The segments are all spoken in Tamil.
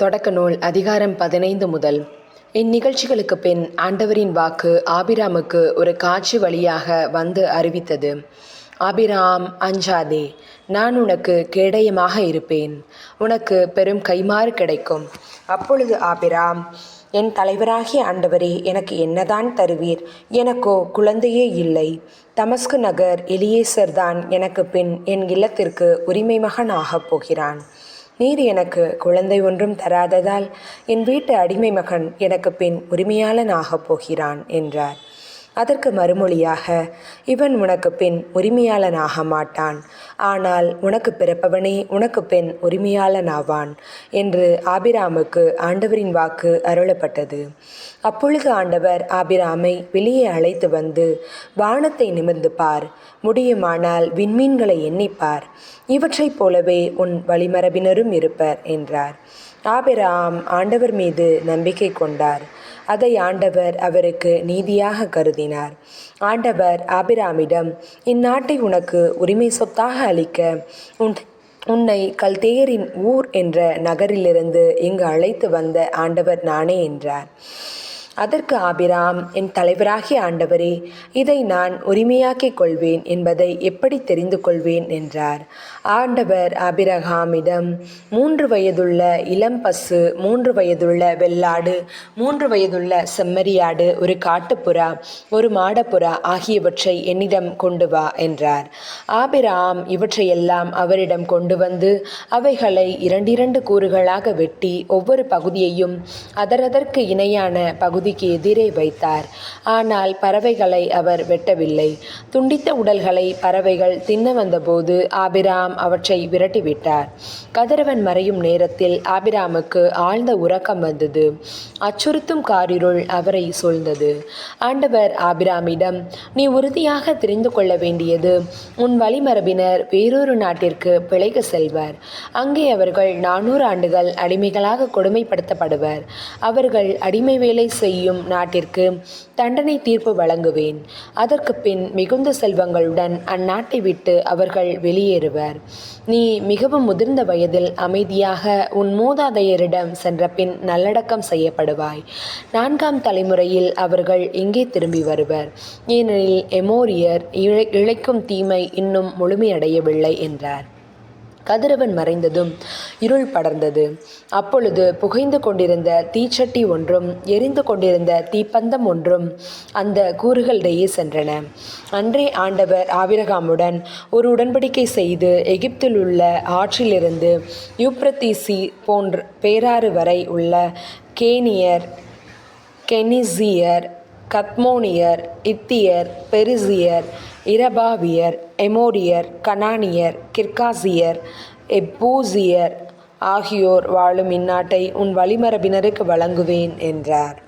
தொடக்க நூல் அதிகாரம் பதினைந்து முதல். இந்நிகழ்ச்சிகளுக்கு பின் ஆண்டவரின் வாக்கு ஆபிராமுக்கு ஒரு காட்சி வழியாக வந்து அறிவித்தது. ஆபிராம் அஞ்சாதே நான் உனக்கு கேடயமாக இருப்பேன். உனக்கு பெரும் கைமாறு கிடைக்கும். அப்பொழுது ஆபிராம் என் தலைவராகிய ஆண்டவரே எனக்கு என்னதான் தருவீர்? எனக்கோ குழந்தையே இல்லை. தமஸ்கு நகர் எலியேசர் தான் எனக்கு பின் என் இல்லத்திற்கு உரிமை மகன் ஆகப் போகிறான். நீர் எனக்கு குழந்தை ஒன்றும் தராததால் என் வீட்டு அடிமை மகன் எனக்கு பின் உரிமையாளன் ஆகப் போகிறான் என்றார். அதற்கு மறுமொழியாக இவன் உனக்கு பின் உரிமையாளனாக மாட்டான். ஆனால் உனக்கு பிறப்பவனே உனக்கு பெண் உரிமையாளன் ஆவான் என்று ஆபிராமுக்கு ஆண்டவரின் வாக்கு அருளப்பட்டது. அப்பொழுது ஆண்டவர் ஆபிராமை வெளியே அழைத்து வந்து வானத்தை நிமிர்ந்து பார். முடியுமானால் விண்மீன்களை எண்ணிப்பார் இவற்றைப் போலவே உன் வழிமரபினரும் இருப்பர் என்றார். ஆபிராம் ஆண்டவர் மீது நம்பிக்கை கொண்டார். அதை ஆண்டவர் அவருக்கு நீதியாக கருதினார். ஆண்டவர் ஆபிராமிடம் இந்நாட்டை உனக்கு உரிமை சொத்தாக அளிக்க உன் உன்னை கல்தேயரின் ஊர் என்ற நகரிலிருந்து இங்கு அழைத்து வந்த ஆண்டவர் நானே என்றார். அதற்கு ஆபிராம் என் தலைவராகிய ஆண்டவரே இதை நான் உரிமையாக்கிக் கொள்வேன் என்பதை எப்படி தெரிந்து கொள்வேன் என்றார். ஆண்டவர் ஆபிரகாமிடம் மூன்று வயதுள்ள இளம் பசு மூன்று வயதுள்ள வெள்ளாடு மூன்று வயதுள்ள செம்மறியாடு ஒரு காட்டுப்புறா ஒரு மாடப்புறா ஆகியவற்றை என்னிடம் கொண்டு வா என்றார். ஆபிராம் இவற்றையெல்லாம் அவரிடம் கொண்டு வந்து அவைகளை இரண்டிரண்டு கூறுகளாக வெட்டி ஒவ்வொரு பகுதியையும் அதரதற்கு இணையான பகுதிக்கு எதிரே வைத்தார். ஆனால் பறவைகளை அவர் வெட்டவில்லை. துண்டித்த உடல்களை பறவைகள் தின்ன வந்தபோது ஆபிராம் அவற்றை விரட்டிவிட்டார். கதிரவன் மறையும் நேரத்தில் ஆபிராமுக்கு ஆழ்ந்த உறக்கம் வந்தது. அச்சுறுத்தும் காரிருள் அவரை சூழ்ந்தது. ஆண்டவர் ஆபிராமிடம் நீ உறுதியாக தெரிந்து கொள்ள வேண்டியது உன் வழிமரபினர் வேறொரு நாட்டிற்கு பிழைக்க செல்வர். அங்கே அவர்கள் நானூறு ஆண்டுகள் அடிமைகளாக கொடுமைப்படுத்தப்படுவர். அவர்கள் அடிமை வேலை செய்யும் நாட்டிற்கு தண்டனை தீர்ப்பு வழங்குவேன். அதற்கு பின் மிகுந்த செல்வங்களுடன் அந்நாட்டை விட்டு அவர்கள் வெளியேறுவர். நீ மிகவும் முதிர்ந்த வயதில் அமைதியாக உன் மூதாதையரிடம் சென்ற பின் நல்லடக்கம் செய்யப்படுவாய். நான்காம் தலைமுறையில் அவர்கள் இங்கே திரும்பி வருவர்? ஏனெனில் எமோரியர் இழை இழைக்கும் தீமை இன்னும் முழுமையடையவில்லை என்றார். கதிரவன் மறைந்ததும் இருள் படர்ந்தது. அப்பொழுது புகைந்து கொண்டிருந்த தீச்சட்டி ஒன்றும் எரிந்து கொண்டிருந்த தீப்பந்தம் ஒன்றும் அந்த கூறுகளிடையே சென்றன. அன்றே ஆண்டவர் ஆபிரகாமுடன் ஒரு உடன்படிக்கை செய்து எகிப்தில் உள்ள ஆற்றிலிருந்து யூப்ரத்தீசி போன்ற பேராறு வரை உள்ள கேனியர் கெனிசியர் கத்மோனியர் இத்தியர் பெரிசியர் இரபாவியர் எமோரியர் கனானியர் கிர்காசியர் எப்பூசியர் ஆகியோர் வாழும் இந்நாட்டை உன் வழிமரபினருக்கு வழங்குவேன் என்றார்.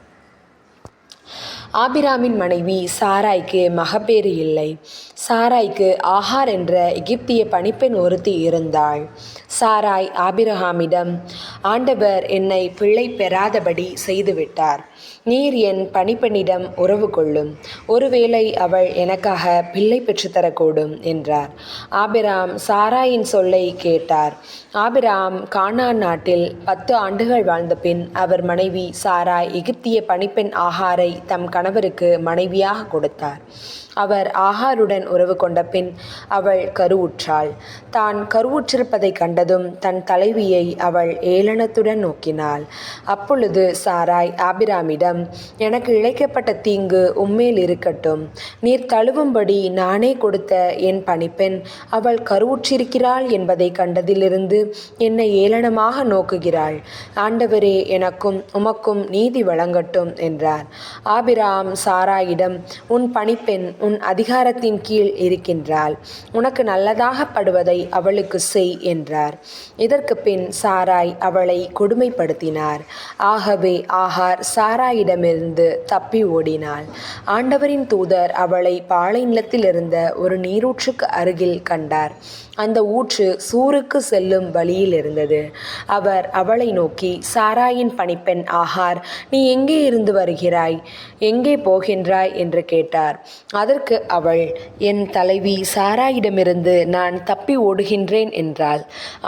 ஆபிராமின் மனைவி சாராய்க்கு மகப்பேறு இல்லை. சாராய்க்கு ஆஹார் என்ற எகிப்திய பணிப்பெண் ஒருத்தி இருந்தாள். சாராய் ஆபிரகாமிடம் ஆண்டவர் என்னை பிள்ளை பெறாதபடி செய்துவிட்டார். நீர் என் பணிப்பெண்ணிடம் உறவு கொள்ளும். ஒருவேளை அவள் எனக்காக பிள்ளை பெற்றுத்தரக்கூடும் என்றார். ஆபிராம் சாராயின் சொல்லை கேட்டார். ஆபிராம் கானா நாட்டில் பத்து ஆண்டுகள் வாழ்ந்த பின் அவர் மனைவி சாராய் எகிப்திய பணிப்பெண் ஆஹாரை தம் கணவருக்கு மனைவியாக கொடுத்தார். அவர் ஆகாருடன் உறவு கொண்ட பின் அவள் கருவுற்றாள். தான் கருவுற்றிருப்பதை கண்டதும் தன் தலைவியை அவள் ஏளனத்துடன் நோக்கினாள். அப்பொழுது சாராய் ஆபிராமிடம் எனக்கு இழைக்கப்பட்ட தீங்கு உம்மேல் இருக்கட்டும். நீர் தழுவும்படி நானே கொடுத்த என் பணிப்பெண் அவள் கருவுற்றிருக்கிறாள் என்பதை கண்டதிலிருந்து என்னை ஏளனமாக நோக்குகிறாள். ஆண்டவரே எனக்கும் உமக்கும் நீதி வழங்கட்டும் என்றார். ஆபிராம் சாராயிடம் உன் பணிப்பெண் உன் அதிகாரத்தின் கீழ் இருக்கின்றாள். உனக்கு நல்லதாகப்படுவதை அவளுக்கு செய் என்றார். இதற்கு பின் சாராய் அவளை கொடுமைப்படுத்தினார். ஆகவே ஆகார் சாராயிடமிருந்து தப்பி ஓடினாள். ஆண்டவரின் தூதர் அவளை பாலை நிலத்தில் இருந்த ஒரு நீரூற்றுக்கு அருகில் கண்டார். அந்த ஊற்று சூருக்கு செல்லும் வழியில் இருந்தது. அவர் அவளை நோக்கி சாராயின் பணிப்பெண் ஆகார் நீ எங்கே இருந்து வருகிறாய்? எங்கே போகின்றாய்? என்று கேட்டார். அது அதற்கு அவள் என் தலைவி சாராயிடமிருந்து நான் தப்பி ஓடுகின்றேன் என்றாள்.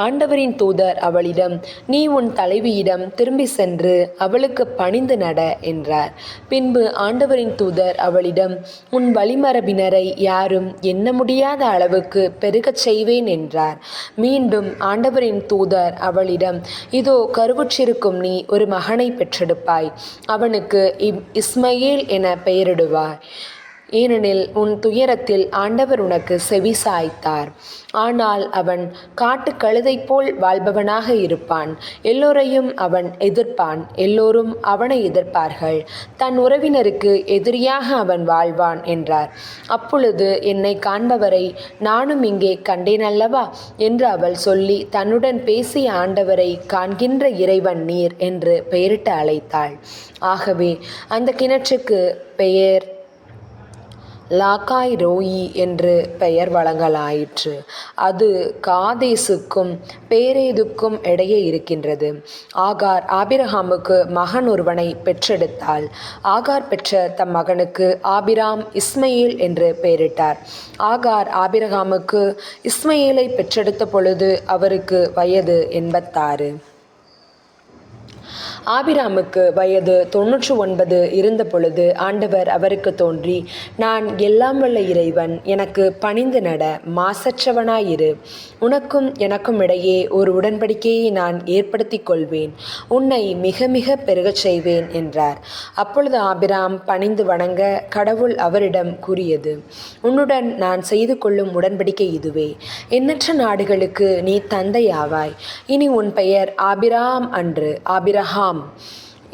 ஆண்டவரின் தூதர் அவளிடம் நீ உன் தலைவியிடம் திரும்பி சென்று அவளுக்கு பணிந்து நட என்றார். பின்பு ஆண்டவரின் தூதர் அவளிடம் உன் வழிமரபினரை யாரும் எண்ண முடியாத அளவுக்கு பெருகச் செய்வேன் என்றார். மீண்டும் ஆண்டவரின் தூதர் அவளிடம் இதோ கருவுற்றிருக்கும் நீ ஒரு மகனை பெற்றெடுப்பாய். அவனுக்கு இப் இஸ்மையேல் என பெயரிடுவாய். ஏனெனில் உன் துயரத்தில் ஆண்டவர் உனக்கு செவி சாய்த்தார். ஆனால் அவன் காட்டு கழுதை போல் வாழ்பவனாக இருப்பான். எல்லோரையும் அவன் எதிர்ப்பான். எல்லோரும் அவனை எதிர்ப்பார்கள். தன் உறவினருக்கு எதிரியாக அவன் வாழ்வான் என்றார். அப்பொழுது என்னை காண்பவரை நானும் இங்கே கண்டேன் அல்லவா? என்று அவள் சொல்லி தன்னுடன் பேசிய ஆண்டவரை காண்கின்ற இறைவன் நீர் என்று பெயரிட்டு அழைத்தாள். ஆகவே அந்த கிணற்றுக்கு பெயர் லாக்காய் ரோயி என்று பெயர் வழங்கலாயிற்று. அது காதேசுக்கும் பேரேதுக்கும் இடையே இருக்கின்றது. ஆகார் ஆபிரகாமுக்கு மகன் ஒருவனை பெற்றெடுத்தாள். ஆகார் பெற்ற தம் மகனுக்கு ஆபிராம் இஸ்மையில் என்று பெயரிட்டார். ஆகார் ஆபிரகாமுக்கு இஸ்மையிலை பெற்றெடுத்த பொழுது அவருக்கு வயது எண்பத்தாறு. ஆபிராமுக்கு வயது தொன்னூற்று ஒன்பது இருந்த பொழுது ஆண்டவர் அவருக்கு தோன்றி நான் எல்லாம் வல்ல இறைவன் எனக்கு பணிந்து நட மாசற்றவனாயிரு. உனக்கும் எனக்கும் இடையே ஒரு உடன்படிக்கையை நான் ஏற்படுத்திக் கொள்வேன். உன்னை மிக மிக பெருகச் செய்வேன் என்றார். அப்பொழுது ஆபிராம் பணிந்து வணங்க கடவுள் அவரிடம் கூறியது உன்னுடன் நான் செய்து கொள்ளும் உடன்படிக்கை இதுவே. எண்ணற்ற நாடுகளுக்கு நீ தந்தையாவாய். இனி உன் பெயர் ஆபிராம் அன்று ஆபிரஹாம் 嗯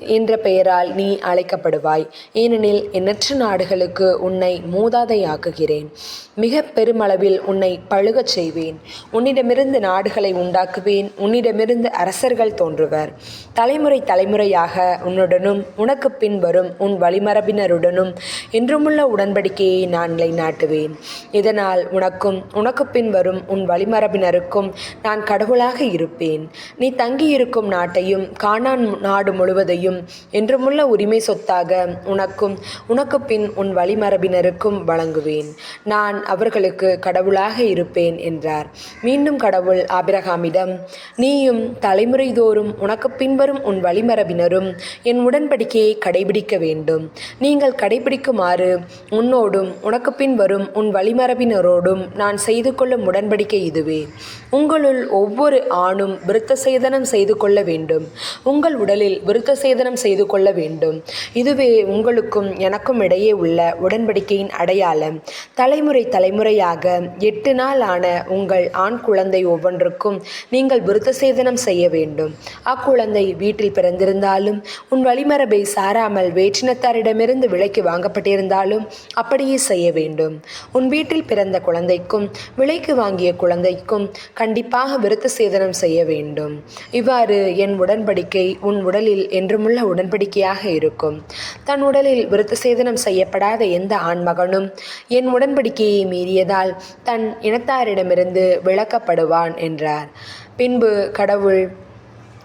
என்ற பெயரால் நீ அழைக்கப்படுவாய். ஏனெனில் எண்ணற்ற நாடுகளுக்கு உன்னை மூதாதையாக்குகிறேன். மிக பெருமளவில் உன்னை பழுகச் செய்வேன். உன்னிடமிருந்து நாடுகளை உண்டாக்குவேன். உன்னிடமிருந்து அரசர்கள் தோன்றுவர். தலைமுறை தலைமுறையாக உன்னுடனும் உனக்கு பின் வரும் உன் வழிமரபினருடனும் என்றுமுள்ள உடன்படிக்கையை நான் நிலைநாட்டுவேன். இதனால் உனக்கும் உனக்கு பின் வரும் உன் வழிமரபினருக்கும் நான் கடவுளாக இருப்பேன். நீ தங்கியிருக்கும் நாட்டையும் காணான் நாடு முழுவதையும் என்றுமுள்ள உரிமை சொத்தாக உனக்கும் உனக்கு பின் உன் வழிமரபினருக்கும் வழங்குவேன். நான் அவர்களுக்கு கடவுளாக இருப்பேன் என்றார். மீண்டும் கடவுள் ஆபிரகாமிடம் நீயும் தலைமுறைதோறும் உனக்கு பின்வரும் உன் வழிமரபினரும் என் உடன்படிக்கையை கடைபிடிக்க வேண்டும். நீங்கள் கடைபிடிக்குமாறு உன்னோடும் உனக்கு பின் வரும் உன் வழிமரபினரோடும் நான் செய்து கொள்ளும் உடன்படிக்கை இதுவே. உங்களுள் ஒவ்வொரு ஆணும் விருத்த சேதனம் செய்து கொள்ள வேண்டும். உங்கள் உடலில் விருத்த சேதனம் செய்து கொள்ள வேண்டும். இதுவே உங்களுக்கும் எனக்கும் இடையே உள்ள உடன்படிக்கையின் அடையாளம். தலைமுறை தலைமுறையாக எட்டு நாள் ஆன உங்கள் ஆண் குழந்தை ஒவ்வொன்றுக்கும் நீங்கள் விருத்த சேதனம் செய்ய வேண்டும். அக்குழந்தை வீட்டில் பிறந்திருந்தாலும் உன் வழிமரபை சாராமல் வேற்றினத்தாரிடமிருந்து விலைக்கு வாங்கப்பட்டிருந்தாலும் அப்படியே செய்ய வேண்டும். உன் வீட்டில் பிறந்த குழந்தைக்கும் விலைக்கு வாங்கிய குழந்தைக்கும் கண்டிப்பாக விருத்த சேதனம் செய்ய வேண்டும். இவ்வாறு என் உடன்படிக்கை உன் உடலில் உள்ள உடன்படிக்கையாக இருக்கும். தன் உடலில் விருத்த சேதனம் செய்யப்படாத எந்த ஆண்மகனும் என் உடன்படிக்கையை மீறியதால் தன் இனத்தாரிடமிருந்து விளக்கப்படுவான் என்றார். பின்பு கடவுள்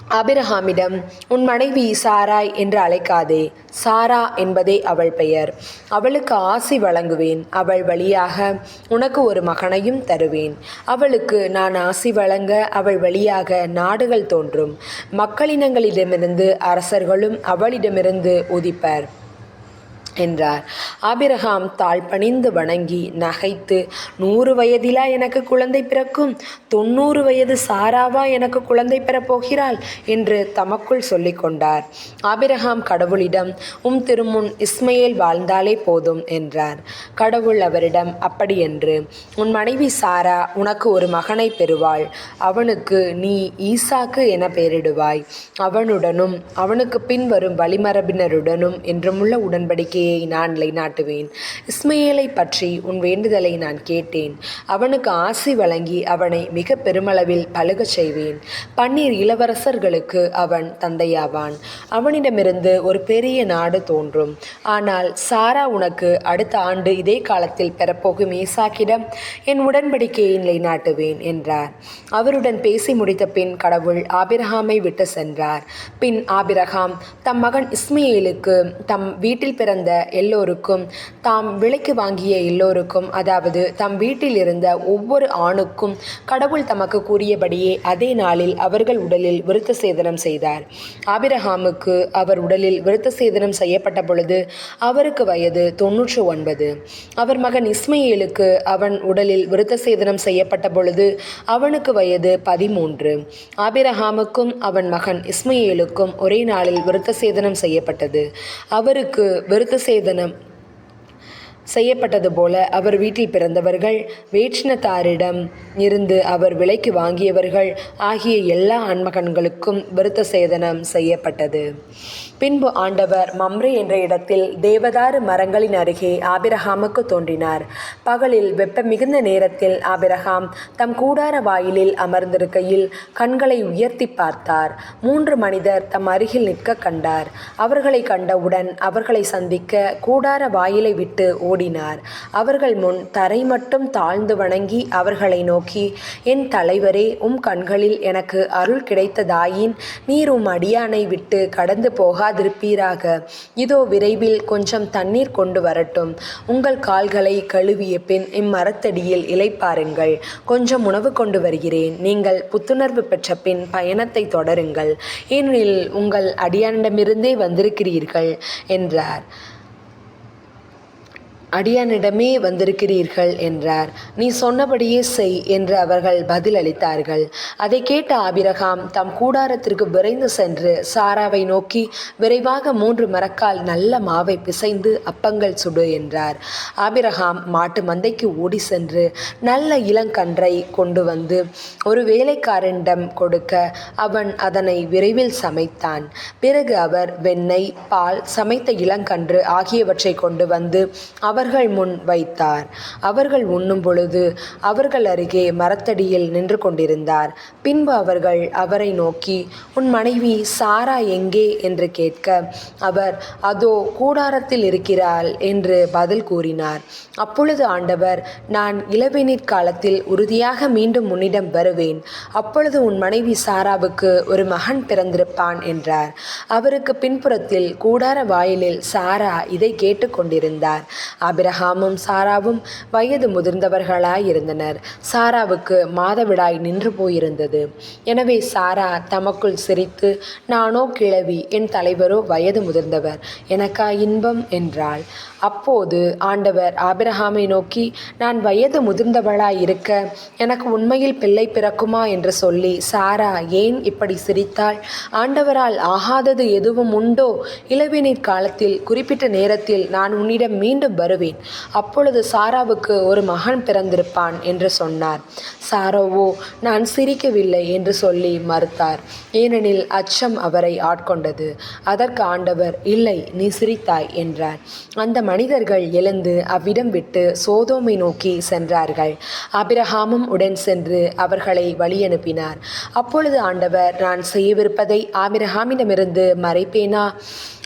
அபிரஹாமிடம் உன் மனைவி சாராய் என்று அழைக்காதே. சாரா என்பதே அவள் பெயர். அவளுக்கு ஆசி வழங்குவேன். அவள் வழியாக உனக்கு ஒரு மகனையும் தருவேன். அவளுக்கு நான் ஆசி வழங்க அவள் வழியாக நாடுகள் தோன்றும். மக்களினங்களிடமிருந்து அரசர்களும் அவளிடமிருந்து உதிப்பர். என்றார். ஆபிரகாம் தாழ் பணிந்து வணங்கி நகைத்து நூறு வயதிலா எனக்கு குழந்தை பிறக்கும்? தொண்ணூறு வயது சாராவா எனக்கு குழந்தை பெறப்போகிறாள் என்று தமக்குள் சொல்லிக்கொண்டார் ஆபிரகாம் கடவுளிடம் உம் திருமுன் இஸ்மையில் வாழ்ந்தாலே போதும் என்றார். கடவுள் அவரிடம் அப்படியென்று உன் மனைவி சாரா உனக்கு ஒரு மகனை பெறுவாள். அவனுக்கு நீ ஈசாக்கு என பெயரிடுவாய். அவனுடனும் அவனுக்கு பின்வரும் வழிமரபினருடனும் என்றுமுள்ள உடன்படிக்கையை நான் நிலைநாட்டுவேன். இஸ்மையேலை பற்றி உன் வேண்டுதலை நான் கேட்டேன். அவனுக்கு ஆசி வழங்கி அவனை மிக பெருமளவில் பழுகச் செய்வேன். பன்னீர் இளவரசர்களுக்கு அவன் தந்தையாவான். அவனிடமிருந்து ஒரு பெரிய நாடு தோன்றும். ஆனால் சாரா உனக்கு அடுத்த ஆண்டு இதே காலத்தில் பெறப்போகும் ஈசாக்கிடம் என் உடன்படிக்கையை நிலைநாட்டுவேன் என்றார். அவருடன் பேசி முடித்த பின் கடவுள் ஆபிரகாமை விட்டு சென்றார். பின் ஆபிரகாம் தம் மகன் இஸ்மையேலுக்கு தம் வீட்டில் பிறந்த எல்லோருக்கும் தாம் விலைக்கு வாங்கிய எல்லோருக்கும் அதாவது தம் வீட்டில் இருந்த ஒவ்வொரு ஆணுக்கும் கடவுள் தமக்கு கூறியபடியே அதே நாளில் அவர்கள் உடலில் விருத்த சேதனம் செய்தார். ஆபிரகாமுக்கு அவர் உடலில் விருத்த சேதனம் செய்யப்பட்ட பொழுது அவருக்கு வயது தொன்னூற்று ஒன்பது. அவர் மகன் இஸ்மையேலுக்கு அவன் உடலில் விருத்த சேதனம் செய்யப்பட்ட பொழுது அவனுக்கு வயது பதிமூன்று. ஆபிரகாமுக்கும் அவன் மகன் இஸ்மையேலுக்கும் ஒரே நாளில் விருத்த சேதனம் செய்யப்பட்டது. அவருக்கு விருத்த சேதனம் செய்யப்பட்டது போல அவர் வீட்டில் பிறந்தவர்கள் வேற்றினத்தாரிடம் இருந்து அவர் விலைக்கு வாங்கியவர்கள் ஆகிய எல்லா ஆன்மகன்களுக்கும் விருத்த சேதனம் செய்யப்பட்டது. பின்பு ஆண்டவர் மம்ரே என்ற இடத்தில் தேவதாரு மரங்களின் அருகே ஆபிரகாமுக்கு தோன்றினார். பகலில் வெப்ப மிகுந்த நேரத்தில் ஆபிரகாம் தம் கூடார வாயிலில் அமர்ந்திருக்கையில் கண்களை உயர்த்தி பார்த்தார். மூன்று மனிதர் தம் அருகில் நிற்க கண்டார். அவர்களை கண்டவுடன் அவர்களை சந்திக்க கூடார வாயிலை விட்டு ஓடினார். அவர்கள் முன் தரை மட்டும் தாழ்ந்து வணங்கி அவர்களை நோக்கி என் தலைவரே உம் கண்களில் எனக்கு அருள் கிடைத்ததாயின் நீர் உம் அடியானை விட்டு கடந்து போகாதிருப்பீராக இதோ விரைவில் கொஞ்சம் தண்ணீர் கொண்டு வரட்டும். உங்கள் கால்களை கழுவிய பின் இம்மரத்தடியில் இலைப்பாருங்கள் கொஞ்சம் உணவு கொண்டு வருகிறேன். நீங்கள் புத்துணர்வு பெற்ற பின் பயணத்தை தொடருங்கள். ஏனெனில் உங்கள் அடியானிடமிருந்தே வந்திருக்கிறீர்கள் என்றார். அடியானிடமே வந்திருக்கிறீர்கள் என்றார். நீ சொன்னபடியே செய் என்று அவர்கள் பதிலளித்தார்கள் அதை கேட்ட ஆபிரகாம் தம் கூடாரத்திற்கு விரைந்து சென்று சாராவை நோக்கி விரைவாக மூன்று மரக்கால் நல்ல மாவை பிசைந்து அப்பங்கள் சுடு என்றார். ஆபிரகாம் மாட்டு மந்தைக்கு ஓடி சென்று நல்ல இளங்கன்றை கொண்டு வந்து ஒரு வேலைக்காரனிடம் கொடுக்க அவன் அதனை விரைவில் சமைத்தான். பிறகு அவர் வெண்ணெய் பால் சமைத்த இளங்கன்று ஆகியவற்றை கொண்டு வந்து அவர் அவர்கள் முன் வைத்தார். அவர்கள் உண்ணும் பொழுது அவர்கள் அருகே மரத்தடியில் நின்று கொண்டிருந்தார். பின்பு அவர்கள் அவரை நோக்கி உன் மனைவி சாரா எங்கே? என்று கேட்க அவர் அதோ கூடாரத்தில் இருக்கிறாள் என்று பதில் கூறினார். அப்பொழுது ஆண்டவர் நான் இளவேநீர் காலத்தில் உறுதியாக மீண்டும் உன்னிடம் வருவேன். அப்பொழுது உன் மனைவி சாராவுக்கு ஒரு மகன் பிறந்திருப்பான் என்றார். அவருக்கு பின்புறத்தில் கூடார வாயிலில் சாரா இதை கேட்டுக்கொண்டிருந்தார் அபிரஹாமும் சாராவும் வயது முதிர்ந்தவர்களாயிருந்தனர். சாராவுக்கு மாதவிடாய் நின்று போயிருந்தது. எனவே சாரா தமக்குள் சிரித்து நானோ கிழவி என் தலைவரோ வயது முதிர்ந்தவர். எனக்கா இன்பம் என்றாள். அப்போது ஆண்டவர் ஆபிரகாமை நோக்கி நான் வயது முதிர்ந்தவளாய் இருக்க எனக்கு உண்மையில் பிள்ளை பிறக்குமா? என்று சொல்லி சாரா ஏன் இப்படி சிரித்தாள் ஆண்டவரால் ஆகாதது எதுவும் உண்டோ? இளவேநீர் காலத்தில் குறிப்பிட்ட நேரத்தில் நான் உன்னிடம் மீண்டும் வருவேன். அப்பொழுது சாராவுக்கு ஒரு மகன் பிறந்திருப்பான் என்று சொன்னார். சாரோவோ நான் சிரிக்கவில்லை என்று சொல்லி மறுத்தார். ஏனெனில் அச்சம் அவரை ஆட்கொண்டது. அதற்கு ஆண்டவர் இல்லை நீ சிரித்தாய் என்றார். அந்த மனிதர்கள் எழுந்து அவ்விடம் விட்டு சோதோமை நோக்கி சென்றார்கள். ஆபிரகாமும் உடன் சென்று அவர்களை வழியனுப்பினார். அப்பொழுது ஆண்டவர் நான் செய்யவிருப்பதை ஆபிரகாமிடமிருந்து மறைப்பேனா?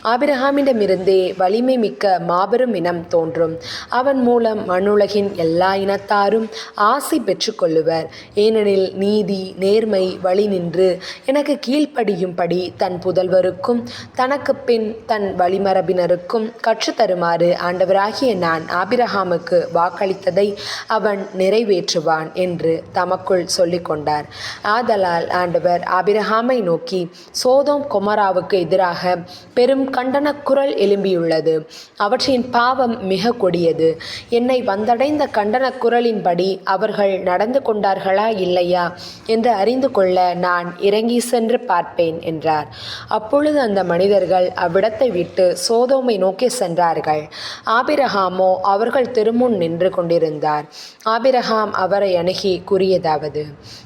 ஆபிரஹாமிடமிருந்தே வலிமை மிக்க மாபெரும் இனம் தோன்றும். அவன் மூலம் மண்ணுலகின் எல்லா இனத்தாரும் ஆசை பெற்றுக்கொள்ளுவர். ஏனெனில் நீதி நேர்மை வழி நின்று எனக்கு கீழ்ப்படியும்படி தன் புதல்வருக்கும் தனக்கு பின் தன் வழிமரபினருக்கும் கற்றுத்தருமாறு ஆண்டவராகிய நான் ஆபிரகாமுக்கு வாக்களித்ததை அவன் நிறைவேற்றுவான் என்று தமக்குள் சொல்லிக்கொண்டார் ஆதலால் ஆண்டவர் ஆபிரகாமை நோக்கி சோதோம் கொமராவுக்கு எதிராக பெரும் கண்டன குரல் எழும்பியுள்ளது. அவற்றின் பாவம் மிக கொடியது. என்னை வந்தடைந்த கண்டன குரலின்படி அவர்கள் நடந்து கொண்டார்களா இல்லையா என்று அறிந்து கொள்ள நான் இறங்கி சென்று பார்ப்பேன் என்றார். அப்பொழுது அந்த மனிதர்கள் அவ்விடத்தை விட்டு சோதோமை நோக்கி சென்றார்கள். ஆபிரகாமோ அவர்கள் திருமுன் நின்று கொண்டிருந்தார். ஆபிரகாம் அவரை அணுகி கூறியதாவது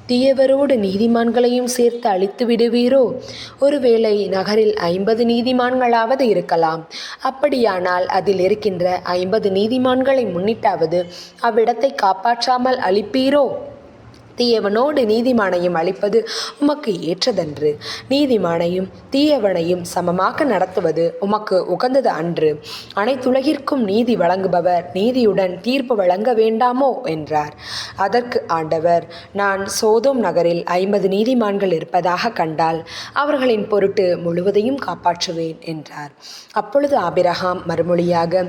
தீயவரோடு நீதிமான்களையும் சேர்த்து அழித்து விடுவீரோ? ஒருவேளை நகரில் ஐம்பது நீதிமான்கள் நீதிமான்களாவது இருக்கலாம். அப்படியானால் அதில் இருக்கின்ற ஐம்பது நீதிமான்களை முன்னிட்டாவது அவ்விடத்தை காப்பாற்றாமல் அழிப்பீரோ? தீயவனோடு நீதிமானையும் அளிப்பது உமக்கு ஏற்றதன்று. நீதிமானையும் தீயவனையும் சமமாக நடத்துவது உமக்கு உகந்தது அன்று. அனைத்துலகிற்கும் நீதி வழங்குபவர் நீதியுடன் தீர்ப்பு வழங்க வேண்டாமோ என்றார். அதற்கு ஆண்டவர் நான் சோதோம் நகரில் ஐம்பது நீதிமான்கள் இருப்பதாக கண்டால் அவர்களின் பொருட்டு முழுவதையும் காப்பாற்றுவேன் என்றார். அப்பொழுது ஆபிரகாம் மறுமொழியாக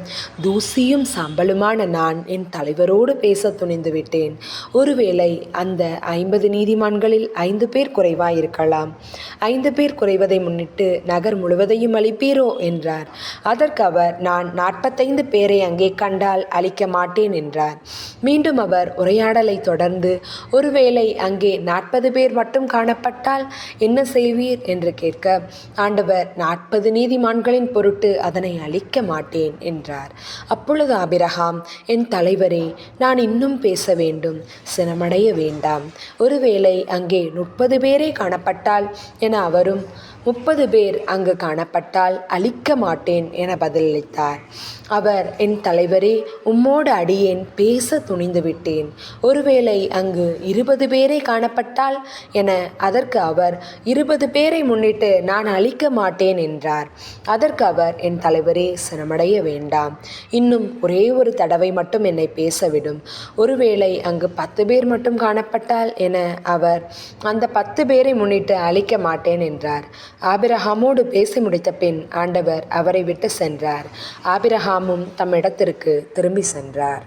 தூசியும் சாம்பலுமான நான் என் தலைவரோடு பேச துணிந்து விட்டேன் ஒருவேளை அந்த ஐம்பது நீதிமான்களில் ஐந்து பேர் குறைவாயிருக்கலாம். ஐந்து பேர் குறைவதை முன்னிட்டு நகர் முழுவதையும் அளிப்பீரோ என்றார். அதற்கு அவர் நான் நாற்பத்தைந்து பேரை அங்கே கண்டால் அழிக்க மாட்டேன் என்றார். மீண்டும் அவர் உரையாடலை தொடர்ந்து ஒருவேளை அங்கே நாற்பது பேர் மட்டும் காணப்பட்டால் என்ன செய்வீர்? என்று கேட்க ஆண்டவர் நாற்பது நீதிமான்களின் பொருட்டு அதனை அழிக்க மாட்டேன் என்றார். அப்பொழுது ஆபிரகாம் என் தலைவரே நான் இன்னும் பேச வேண்டும். சினமடைய வேண்டாம். ஒருவேளை அங்கே முப்பது பேரே காணப்பட்டால் என அவரும் முப்பது பேர் அங்கு காணப்பட்டால் அழிக்க மாட்டேன் என பதிலளித்தார். அவர் என் தலைவரே உம்மோடு அடியேன் பேச துணிந்து விட்டேன். ஒருவேளை அங்கு இருபது பேரே காணப்பட்டால்? என அதற்கு அவர் இருபது பேரை முன்னிட்டு நான் அழிக்க மாட்டேன் என்றார். அதற்கு அவர் என் தலைவரே சிரமடைய வேண்டாம். இன்னும் ஒரே ஒரு தடவை மட்டும் என்னை பேசவிடும். ஒருவேளை அங்கு பத்து பேர் மட்டும் காணப்பட்டால் என அவர் அந்த பத்து பேரை முன்னிட்டு அழிக்க மாட்டேன் என்றார். ஆபிரஹாமோடு பேசி முடித்த பின் ஆண்டவர் அவரை விட்டு சென்றார். ஆபிரஹாமும் தம் இடத்திற்கு திரும்பி சென்றார்.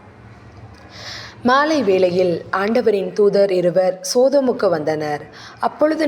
மாலை வேளையில் ஆண்டவரின் தூதர் இருவர் சோதமுக்கு வந்தனர். அப்பொழுது